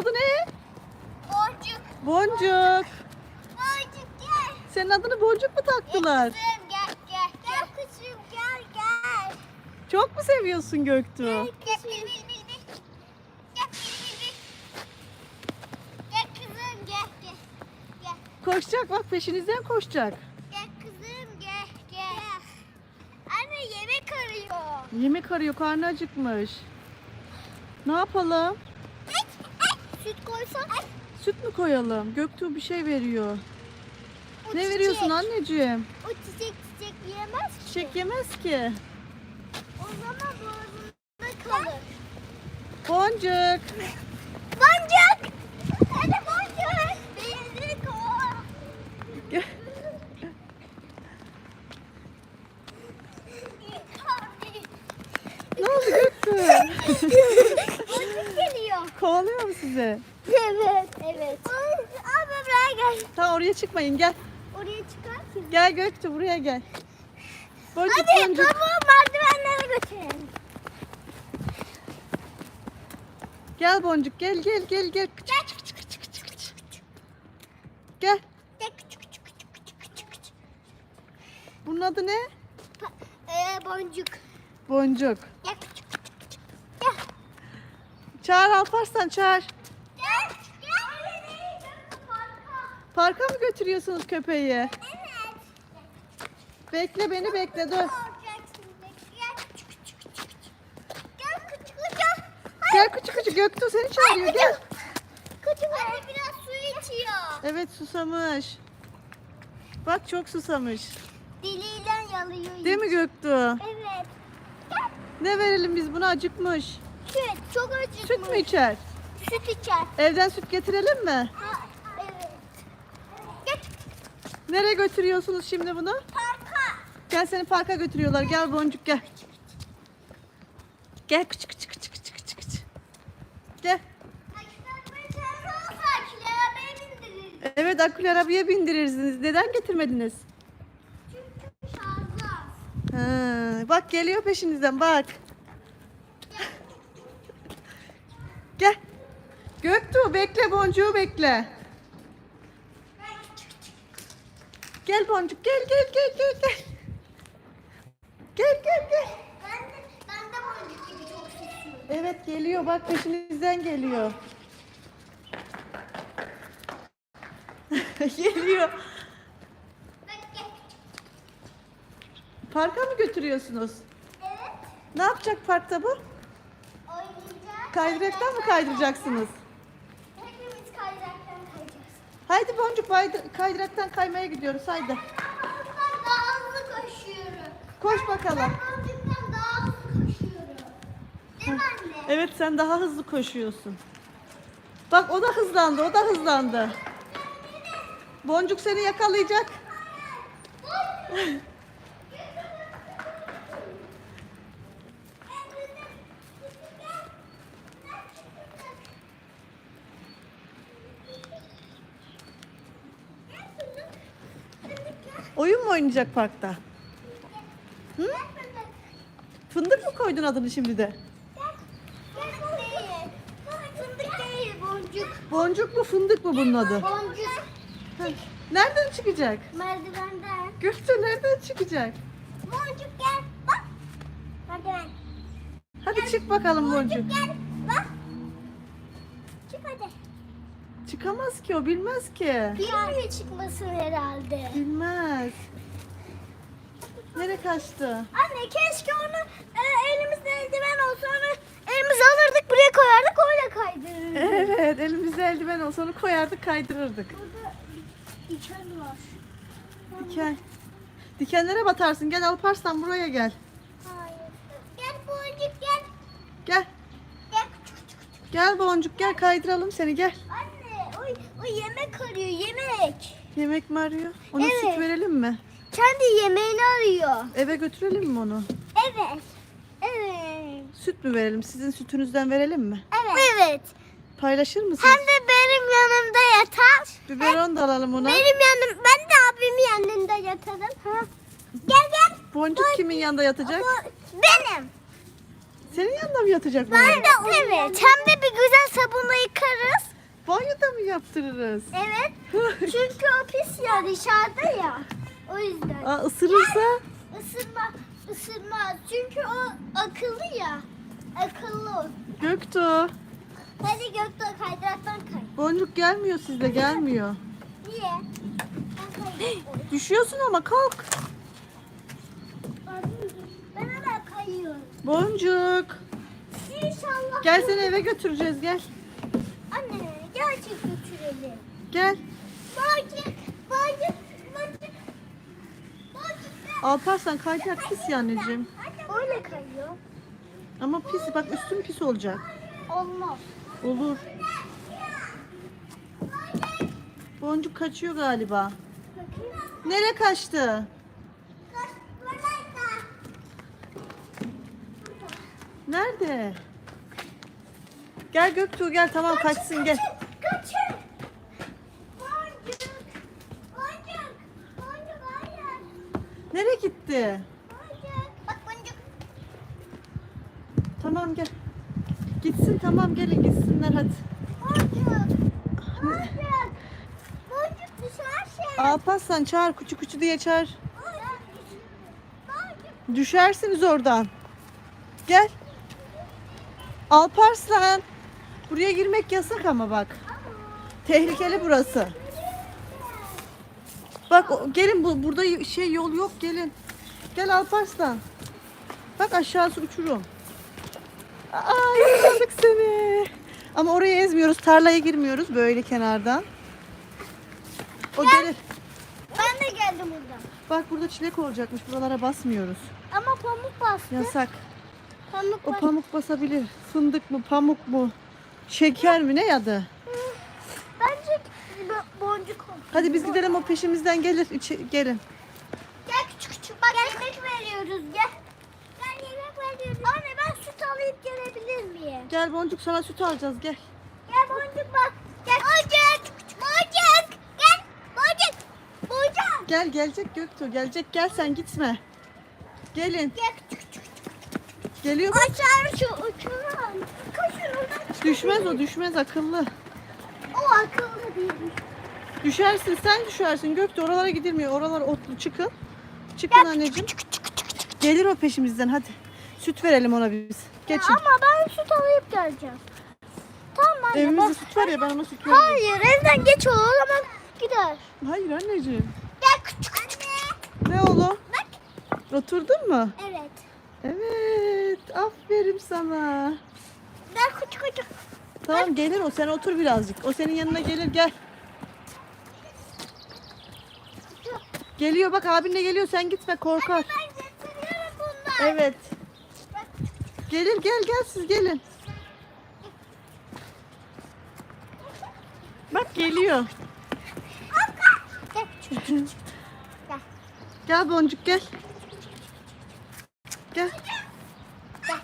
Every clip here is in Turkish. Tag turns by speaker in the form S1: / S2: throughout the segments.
S1: adı ne?
S2: Boncuk.
S1: Boncuk.
S2: Boncuk gel.
S1: Senin adını Boncuk mu taktılar?
S2: Kızım gel gel. Gel kızım gel gel.
S1: Çok mu seviyorsun Göktuğ?
S2: Gel bil bil bil bil. Gel bil bil bil. Gel kızım gel gel. Gel.
S1: Koşacak bak peşinizden koşacak.
S2: Gel kızım gel gel. Anne yemek arıyor.
S1: Yemek arıyor karnı acıkmış. Ne yapalım?
S2: Süt koysak.
S1: Süt mü koyalım? Göktuğ bir şey veriyor.
S2: O
S1: Ne
S2: çiçek.
S1: veriyorsun anneciğim?
S2: O çiçek çiçek yiyemez ki.
S1: Çiçek yemez ki.
S2: O zaman boğazında kalır.
S1: Boncuk.
S2: Boncuk. Hadi boncuk. Bezik o.
S1: Gel. Ne oldu Göktuğ?
S2: boncuk geliyor.
S1: Kovalıyor mu sizi?
S2: Evet. Evet. Abi buraya gel.
S1: Tamam oraya çıkmayın gel.
S2: Oraya çıkar ki.
S1: Gel Göktuğ buraya gel. Boncuk
S2: Hadi tavuğu merdivenlere götürelim.
S1: Gel boncuk gel gel gel gel.
S2: Gel.
S1: Gel. Bunun adı ne?
S2: Pa- Ee, boncuk.
S1: Boncuk.
S2: Gel küçük küçük küçük. Gel.
S1: Çağır Alparslan çağır.
S2: Gel. Gel. Parka.
S1: Mı götürüyorsunuz köpeği?
S2: Evet.
S1: Bekle beni bekle dur.
S2: Gel küçük küçük
S1: Göktuğ seni çağırıyor gel.
S2: Küçük anne biraz su içiyor.
S1: Evet susamış. Bak çok susamış.
S2: Diliyle yalıyor.
S1: Değil mi Göktuğ?
S2: Evet.
S1: Ne verelim biz buna acıkmış.
S2: Süt çok acıkmış.
S1: Süt mü içer?
S2: Süt içer.
S1: Evden süt getirelim mi?
S2: Ha, evet. Gel
S1: Nereye götürüyorsunuz şimdi bunu?
S2: parka.
S1: Gel seni parka götürüyorlar. Gel boncuk gel. Gel küçük küçük küçük küçük küçük. küçük. Gel. Evet akülü arabaya bindirirsiniz. Neden getirmediniz? Ha, bak geliyor peşinizden bak. Göktuğ bekle boncuğu bekle. Gel boncuk gel gel gel gel gel. Gel gel gel. Evet geliyor bak peşinizden geliyor. geliyor. Parka mı götürüyorsunuz? Ne yapacak parkta bu? Kaydıraktan mı kaydıracaksınız? Haydi boncuk kaydı- kaydıraktan kaymaya gidiyoruz haydi.
S2: Ben daha hızlı koşuyorum.
S1: Koş bakalım.
S2: Ben boncuktan daha hızlı koşuyorum. Değil mi anne?
S1: Evet sen daha hızlı koşuyorsun. Bak o da hızlandı o da hızlandı. Boncuk seni yakalayacak. Oyun mu oynayacak parkta? Hı? Fındık mı koydun adını şimdi de?
S2: Fındık değil, boncuk.
S1: Boncuk mu fındık mı bunun adı?
S2: Boncuk.
S1: Nereden çıkacak?
S2: Merdivenden.
S1: Göktuğ nereden çıkacak?
S2: Boncuk gel, bak. Merdiven.
S1: Hadi çık bakalım boncuk.
S2: Gel,
S1: Çıkamaz ki o bilmez ki.
S2: Bilmiyor çıkmasın herhalde.
S1: Bilmez. Nereye kaçtı?
S2: Anne keşke onu e, elimizde eldiven olsa onu elimize alırdık buraya koyardık öyle kaydırırdık.
S1: Evet elimizde eldiven olsa onu koyardık kaydırırdık.
S2: Burada diken var.
S1: Diken. Dikenlere batarsın gel Alparslan buraya gel.
S2: Hayır. Gel boncuk gel.
S1: Gel.
S2: Gel
S1: boncuk gel kaydıralım seni gel.
S2: O, yemek arıyor yemek.
S1: Yemek mi arıyor? Ona
S2: Evet.
S1: süt verelim mi?
S2: Kendi yemeğini arıyor.
S1: Eve götürelim mi onu?
S2: Evet. Evet.
S1: Süt mü verelim? Sizin sütünüzden verelim mi?
S2: Evet. Evet.
S1: Paylaşır mısınız?
S2: Hem de benim yanımda yatar.
S1: Biberon da alalım ona.
S2: Benim yanım, ben de abimin yanında yatarım. Ha. Gel gel.
S1: Boncuk kimin yanında yatacak?
S2: Bu benim.
S1: Senin yanında mı yatacak
S2: Ben
S1: boncuk?
S2: de evet. Hem de bir güzel sabunla yıkarız.
S1: Yaptırırız.
S2: Evet. Çünkü o pis ya dışarıda ya. O yüzden.
S1: Aa, ısırırsa
S2: Isırma, ısırmaz. Çünkü o akıllı ya. Akıllı.
S1: Göktuğ.
S2: Hadi Göktuğ kaydıraktan kay.
S1: Boncuk gelmiyor sizde gelmiyor.
S2: Niye?
S1: Düşüyorsun ama kalk.
S2: Ben hemen kayıyorum.
S1: Boncuk.
S2: İnşallah.
S1: Gel seni eve götüreceğiz gel.
S2: Anne gerçek götürelim.
S1: Gel.
S2: Bacık, bacık, bacık.
S1: Alparslan kayacak pis ya anneciğim.
S2: Öyle kayıyor.
S1: Ama pis bak üstün pis olacak.
S2: Olmaz.
S1: Olur. Boncuk kaçıyor galiba. Nereye kaçtı? Nerede? Gel Göktuğ gel tamam kaçsın gel. Nereye gitti?
S2: Boncuk. Bak boncuk.
S1: Tamam gel. Gitsin tamam gelin gitsinler hadi.
S2: Boncuk. Boncuk. Boncuk düşersin.
S1: Alparslan çağır küçük küçük diye çağır.
S2: Boncuk.
S1: Düşersiniz oradan. Gel. Alparslan. Buraya girmek yasak ama bak. Tehlikeli burası. Bak o- gelin bu burada şey yol yok gelin. Gel Alparslan. Bak aşağısı uçurum. Aa yakaladık seni. Ama oraya ezmiyoruz. Tarlaya girmiyoruz böyle kenardan. O gelir.
S2: Ben de geldim buradan.
S1: Bak burada çilek olacakmış. Buralara basmıyoruz.
S2: Ama pamuk bastı.
S1: Yasak.
S2: Pamuk
S1: O
S2: bastı.
S1: pamuk basabilir. Fındık mı, pamuk mu? Şeker mi ne adı?
S2: Boncuk oldu.
S1: Hadi biz gidelim o peşimizden gelir. içi- gelin.
S2: Gel küçük küçük. Bak yemek veriyoruz gel. Gel yemek veriyoruz. Anne ben süt alayıp gelebilir miyim?
S1: Gel boncuk sana süt alacağız gel.
S2: Gel boncuk bak. Gel. Boncuk. Boncuk. Gel. Boncuk. Boncuk.
S1: Gel gelecek Göktuğ gelecek gel sen gitme. Gelin.
S2: Gel küçük küçük.
S1: Geliyor bak.
S2: Aşağı şu uçurum. Koşun oradan.
S1: Düşmez o düşmez akıllı.
S2: O akıllı değil.
S1: Düşersin sen düşersin Göktuğ oralara gidilmiyor. Oralar otlu çıkın. Çıkın anneciğim. Gelir o peşimizden hadi. Süt verelim ona biz. Geçin.
S2: Ama ben süt alayıp geleceğim. Tamam anne.
S1: Evimizde
S2: ben-
S1: süt var ya ben ona süt veririm.
S2: Hayır evden geç o zaman gider.
S1: Hayır anneciğim.
S2: Gel küçük küçük.
S1: Ne oğlum?
S2: Bak.
S1: Oturdun mu?
S2: Evet.
S1: Evet. Aferin sana.
S2: Gel küçük küçük.
S1: Tamam gelir o. Sen otur birazcık. O senin yanına gelir gel. Geliyor bak abinle geliyor. Sen gitme korkar.
S2: Ben getiriyorum bundan.
S1: Evet. Gelir gel gel siz gelin. Bak geliyor.
S2: Gel
S1: boncuk gel. Gel.
S2: Gel.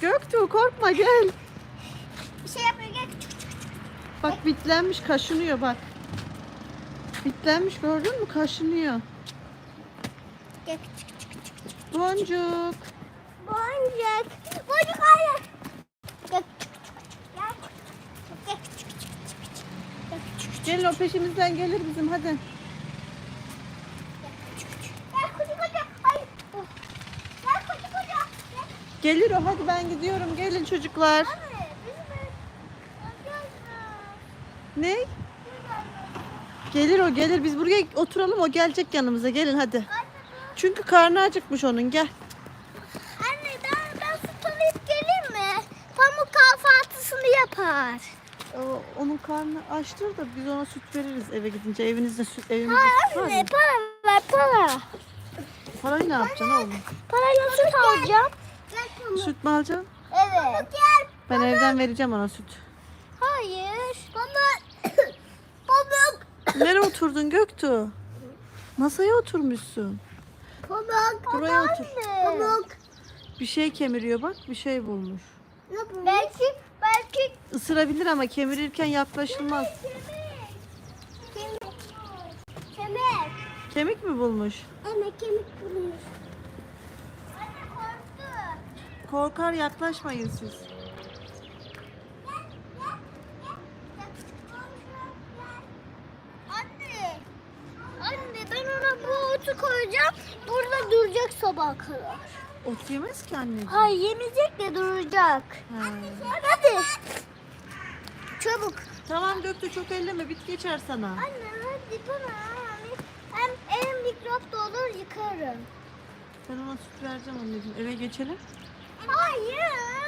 S1: Göktuğ korkma gel.
S2: Bir şey yapıyor gel.
S1: Bak bitlenmiş kaşınıyor bak. Bitlenmiş gördün mü kaşınıyor. Boncuk.
S2: Boncuk. Boncuk hayır. Küçük.
S1: Gelin o peşimizden gelir bizim hadi. Gelir o hadi ben gidiyorum gelin çocuklar.
S2: Arkadaşlar.
S1: Ne? Gelir o gelir biz buraya oturalım o gelecek yanımıza gelin hadi. Çünkü karnı acıkmış onun gel.
S2: Anne ben, ben süt alayıp geleyim mi? Pamuk kahvaltısını yapar.
S1: Onun karnı açtır da biz ona süt veririz eve gidince. Evinizde süt, evimizde
S2: Hayır
S1: süt var
S2: anne para ver para.
S1: Parayı ne yapacaksın oğlum?
S2: Parayla süt alacağım.
S1: Süt mü alacaksın?
S2: Evet.
S1: Ben evden vereceğim ona süt.
S2: Hayır. Pamuk.
S1: Nereye oturdun Göktuğ? Masaya oturmuşsun.
S2: Pamuk.
S1: Buraya otur.
S2: Pamuk.
S1: Bir şey kemiriyor bak bir şey bulmuş.
S2: Belki belki
S1: Isırabilir ama kemirirken yaklaşılmaz.
S2: kemik. Kemik.
S1: Kemik mi bulmuş?
S2: Evet kemik bulmuş. Anne korktu.
S1: Korkar yaklaşmayın siz.
S2: Gel, gel, gel. Gel otu koyacağım. Burada duracak sabah kadar.
S1: Ot yemez ki anneciğim.
S2: Hayır yemeyecek de duracak.
S1: Ha.
S2: Hadi. Çabuk.
S1: Tamam Göktuğ çok elleme bit geçer sana.
S2: Anne hadi bana. Hem elim mikrop da olur yıkarım.
S1: Ben ona süt vereceğim anneciğim. Eve geçelim.
S2: Hayır.